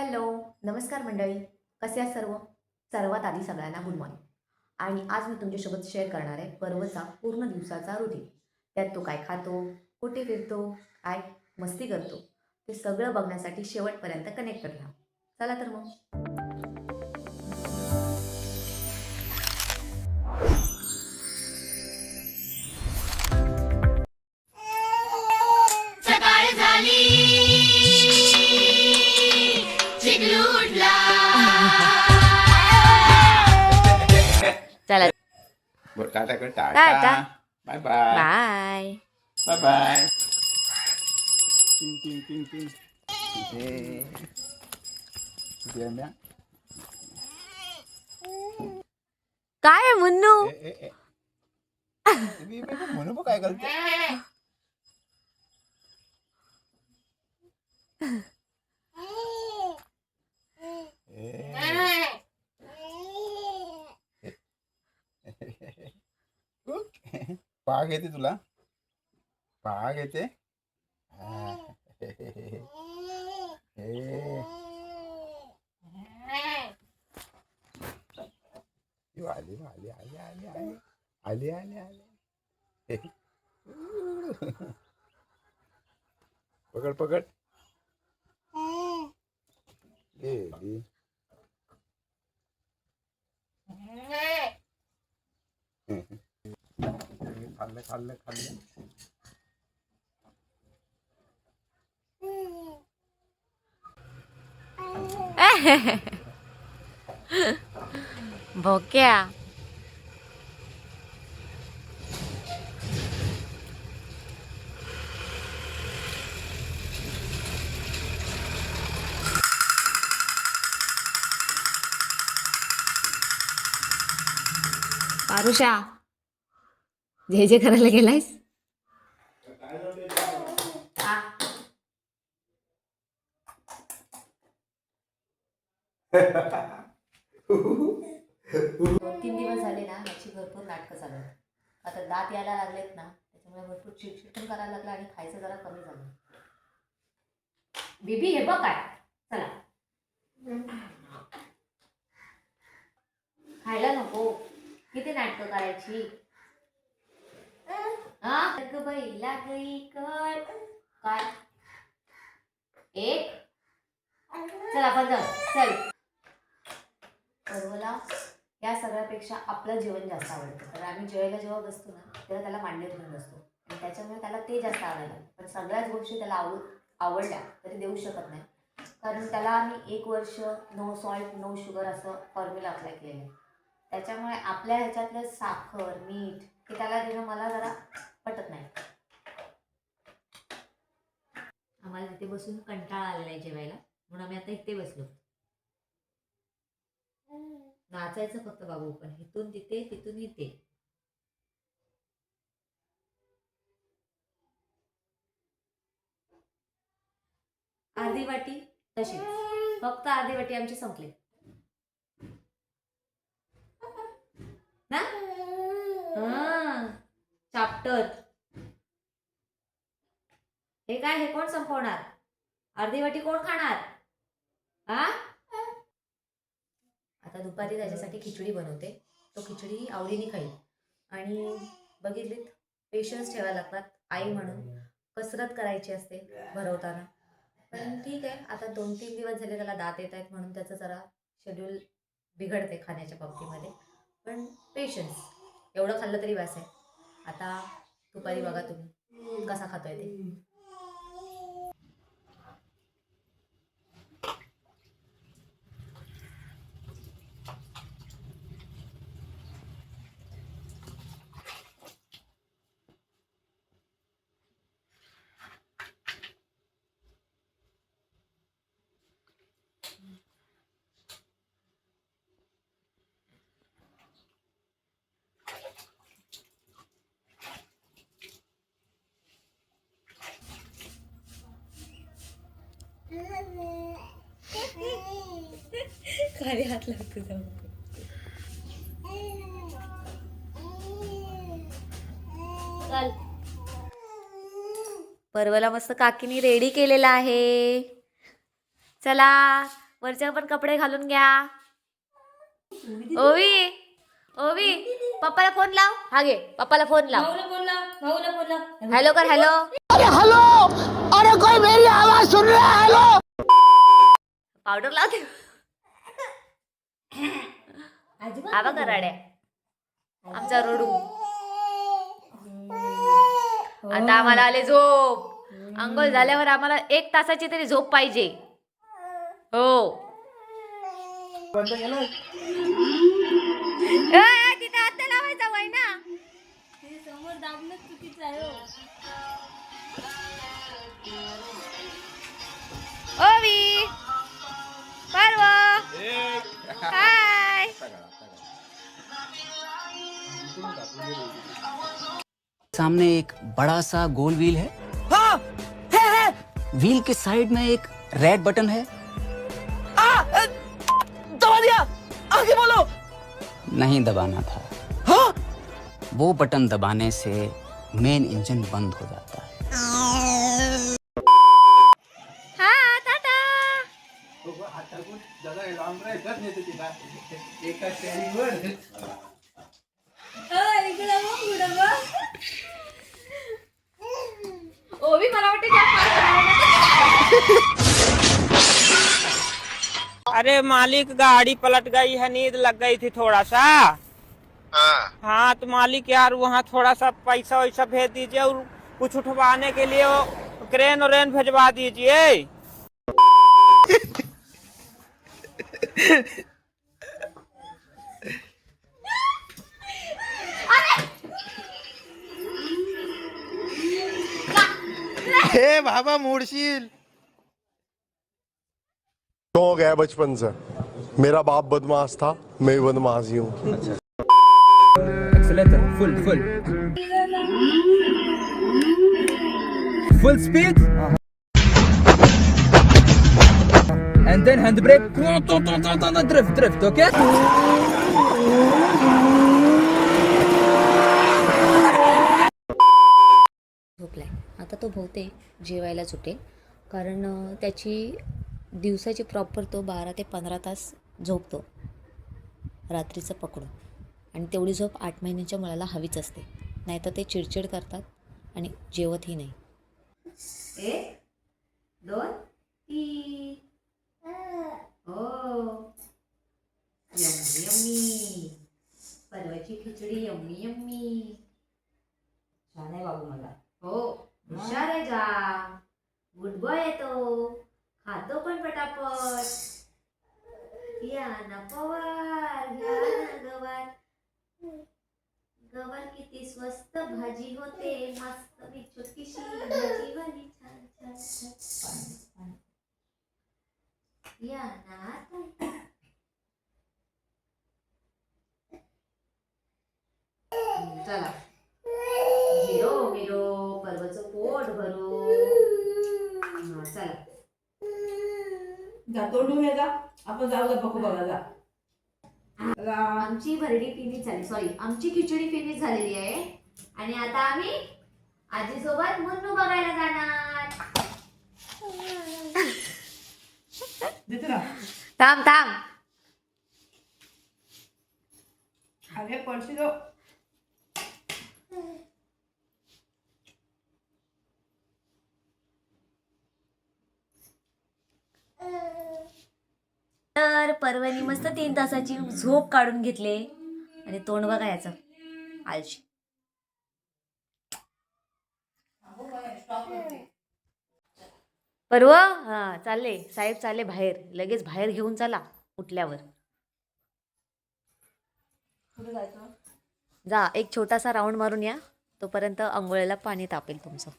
Hello नमस्कार मंडळी. कसे आहात सर्व? सर्वात आधी सगळ्यांना गुड मॉर्निंग आणि आज मी तुमच्यासोबत शेअर करणार आहे पर्वचा पूर्ण दिवसाचा रुटीन त्यात तो काय खातो कुठे फिरतो काय मस्ती करतो ते सगळं बघण्यासाठी शेवटपर्यंत कनेक्ट राहा चला तर मग. Một cái tay cứ tải ta. ta. Bye bye. Bye. Bye bye. Chinh chinh chinh chinh. Thế. Thế em bé. काय मुन्नू म्हणू बघ काय करते पाग येते तुला. पाग येते? आली आली आली आली आली. आली आली आली. पकड पकड. गेली खाल्लं खाल्लं खाल्लं भोक्या पारुषा जे जे करायला गेलायस? दोन तीन दिवस झाले ना याची भरपूर नाटकं चालू आता दात यायला लागलेत ना त्याच्यामुळे भरपूर चिडचिड पण करायला लागला आणि खायचं जरा कमी झालं. बेबी हे बघ काय. चला. खायला नको. किती नाटकं करायची? हा? अगं लागली कळ काय? एक? चल आपण जाऊ. चल. पर्वला या सगळ्यापेक्षा आपलं जेवण जास्त आवडतं. तर आम्ही जेवायला जेव्हा बसतो ना तेव्हा त्याला मांडीवर घेऊन बसतो. आणि त्याच्यामुळे त्याला ते जास्त आवडायला. पण सगळ्याच गोष्टी त्याला आवड आवडल्या तरी देऊ शकत नाही. कारण त्याला आम्ही एक वर्ष नो सॉल्ट नो शुगर असं फॉर्म्युला अप्लाय केलेलं आहे त्याच्यामुळे आपल्या ह्याच्यातलं साखर मीठ हे त्याला देणं मला जरा पटत नाही. आम्हाला तिथे बसून कंटाळा आलेला आहे जेवायला. म्हणून आम्ही आता इथे बसलो. नाचायचं फक्त बाबू पण इथून तिथे तिथून इथे. अर्धी वाटी तशीच. फक्त अर्धी वाटी आमची संपली. ना चाप्टर हे काय हे कोण संपवणार? अर्धी वाटी कोण खाणार? हा आता दुपारी त्याच्यासाठी खिचडी बनवते. तो खिचडी आवडीने खाईल. आणि बघितलीत पेशन्स ठेवायला लागतात आई म्हणून. कसरत करायची असते भरवताना. पण ठीक आहे आता दोन तीन दिवस झाले त्याला दात येत आहेत म्हणून त्याचं जरा शेड्यूल बिघडते खाण्याच्या बाबतीमध्ये. पण पेशन्स एवढं खाल्लं तरी वास आहे. आता दुपारी बघा तुम्ही. कसा खातोय ते. खाली हात लागतो जाऊ चल. पर्वला मस्त काकीनी रेडी केलेला आहे. चला वरचे पण कपडे घालून घ्या. ओवी ओवी पप्पाला फोन लाव. हा घे पप्पाला फोन लाव. हॅलो कर हॅलो. अरे हेलो अरे कोई मेरी आवाज सुन रहा है हेलो. पावडर लावते आवा कराड्या आमचा रडू. आता आम्हाला आले झोप. अंघोळ झाल्यावर आम्हाला एक तासाची तरी झोप पाहिजे. हो. तिथे लावायचा वय ना ते समोर दाबणं चुकीचं आहे हाय सामने एक बड़ा सा गोल व्हील है। हाँ, है, है। व्हील के साइड में एक रेड बटन है। दबा दिया। आगे बोलो। नहीं दबाना था। हाँ? वो बटन दबाने से मेन इंजन बंद हो जाता है। इकडं बघ, पुढं बघ. ओवी मला वाटतं जाम मार अरे मालिक गाड़ी पलट गई है नींद लग गई थी थोड़ा सा हाँ तो मालिक यार वहाँ थोड़ा सा पैसा वैसा भेज दीजिए और कुछ उठवाने के लिए वो क्रेन व्रेन भेजवा दीजिए अरे बाबा मुड़शील. तो हो गया बचपन से? मेरा बाप बदमाश था मैं भी बदमाश ही हूँ। Accelerator full full full speed and then hand brake drift drift okay आता तो बहुतेक जेवायला सुटेल. कारण त्याची दिवसाची प्रॉपर तो बारा ते पंधरा तास झोपतो. रात्रीचं पकडून. आणि तेवढी झोप आठ महिन्यांच्या मुलाला हवीच असते. नाहीतर ते चिडचिड करतात आणि जेवतही नाही. एक दोन तीन. हो. Yummy yummy. परवाची खिचडी यम्मी यम्मी. छान आहे बाबू मला. हो. हुशार आहे जा. गुड बॉय येतो खातो पण पटापट. या ना पवार या ना गवार. गवार किती स्वस्त भाजी होते. मस्त मी छोटीशी भाजी वाली. छान छान छान. या ना चला झिरो मिरो पर्वचं पोट भरू हा, चला जा तोंडून ये जा. आपण जाऊ जा बघू बघा जा. चला. आमची भरडी फिनिश झाली सॉरी आमची खिचडी फिनिश झालेली आहे. आणि आता आम्ही आजीसोबत मुन्नू बघायला जाणार. देते ना. थांब थांब. अरे पडशी दो तर पर्वणी मस्त तीन तासाची झोप काढून घेतले. आणि तोंड बघा याचं. आलशी पर्व? हा चालले. साहेब चालले बाहेर. लगेच बाहेर घेऊन चला उठल्यावर. जा एक छोटासा राऊंड मारून या. तोपर्यंत आंघोळीला पाणी तापेल तुमचं.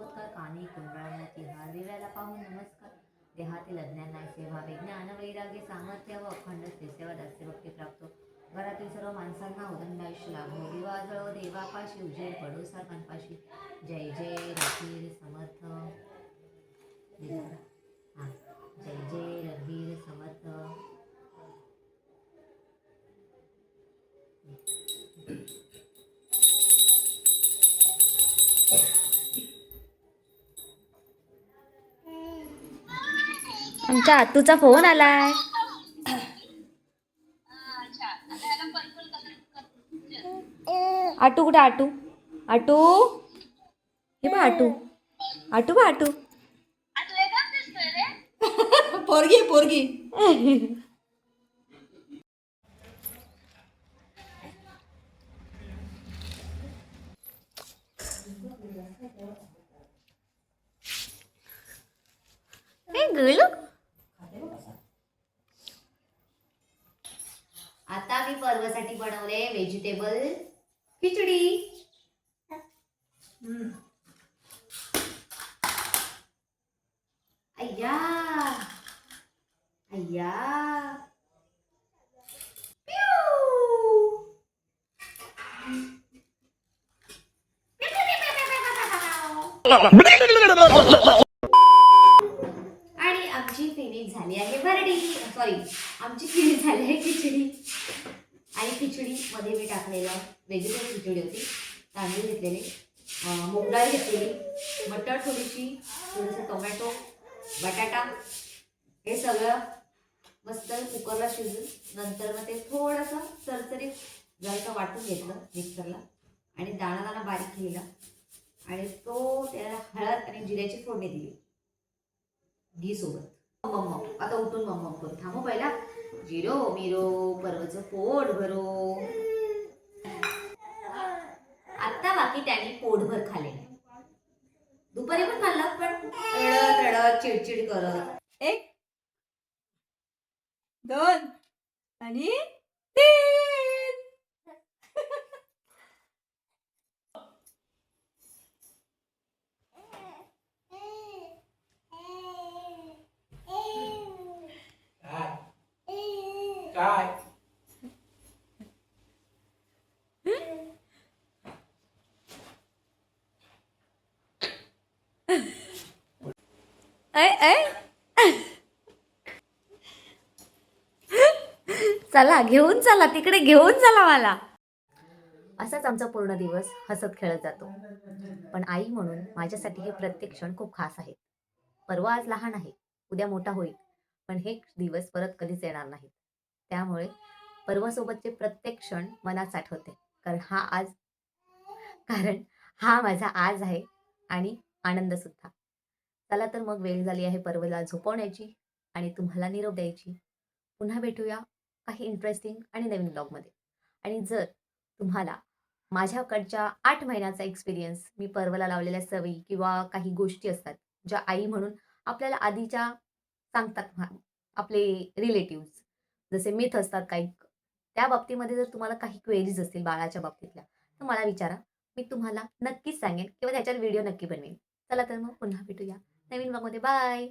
दीपज्योती कानी कुंडळमती हार दिव्याला पाहून नमस्कार. देहातील अज्ञानाय नाहीसे व्हावे ज्ञान वैराग्य सामर्थ्य व अखंड सेवा दास्यभक्ती प्राप्त. घरातील सर्व माणसांना उदंड आयुष्य लाभो. दिवा जळो देवापाशी उजेड पडो सर्वांपाशी. जय जय रघुवीर समर्थ. हा. जय जय आमच्या आतूचा फोन आलाय. आटू कुठे आटू? आटू? हे बा आटू. आटू बा आटू. पोरगी पोरगी. आता व्हेजिटेबल खिचडी अय्या अय्या आणि आमची फिनिश झाली आहे भरडी. सॉरी आमची फिनिश झाली आहे खिचडी. मध्ये मी टाकलेलं व्हेजिटेबल खिचडी होती. तांदूळ घेतलेले. अं, मूग डाळ घेतलेली. मटर थोडीशी थोडंसं टोमॅटो बटाटा. हे सगळं मस्त कुकरला शिजून नंतर मग ते थोडंसं सरसरीत जरासं वाटून घेतलं मिक्सरला. आणि दाणा दाणा बारीक केला आणि तो त्याला हळद आणि जिऱ्याची फोडणी दिली. घी सोबत. मम्म आता उठून मम्म करू. थांबू पहिला. जिरो मिरो पर्वच पोट भरो. आता बाकी त्यांनी पोटभर खाल्ले दुपारी पण खाल्ला पण रडत रडत चिडचिड करत. एक दोन आणि तीन. काय? ऐ ऐ. चला घेऊन चला तिकडे घेऊन चला मला. असाच आमचा पूर्ण दिवस हसत खेळत जातो. पण आई म्हणून माझ्यासाठी हे प्रत्येक क्षण खूप खास आहे परवा आज लहान आहे. उद्या मोठा होईल. पण हे दिवस परत कधीच येणार नाहीत. त्यामुळे पर्वासोबतचे प्रत्येक क्षण मनात साठवते कारण हा आज कारण हा माझा आज आहे आणि आनंद सुद्धा. चला तर मग वेळ झाली आहे पर्वला झोपवण्याची आणि तुम्हाला निरोप द्यायची. पुन्हा भेटूया काही इंटरेस्टिंग आणि नवीन ब्लॉगमध्ये आणि जर तुम्हाला माझ्याकडच्या आठ महिन्याचा एक्सपिरियन्स मी पर्वला लावलेल्या सवयी किंवा काही गोष्टी असतात ज्या आई म्हणून आपल्याला आधीच्या सांगतात आपले रिलेटिव्स जसे मिथ असतात काही. त्या बाबतीमध्ये जर तुम्हाला काही क्वेरीज असतील बाळाच्या बाबतीतल्या तर मला विचारा. मी तुम्हाला नक्कीच सांगेन किंवा त्याच्यावर व्हिडिओ नक्की बनवेन. चला तर मग पुन्हा भेटूया. नवीन ब्लॉगमध्ये बाय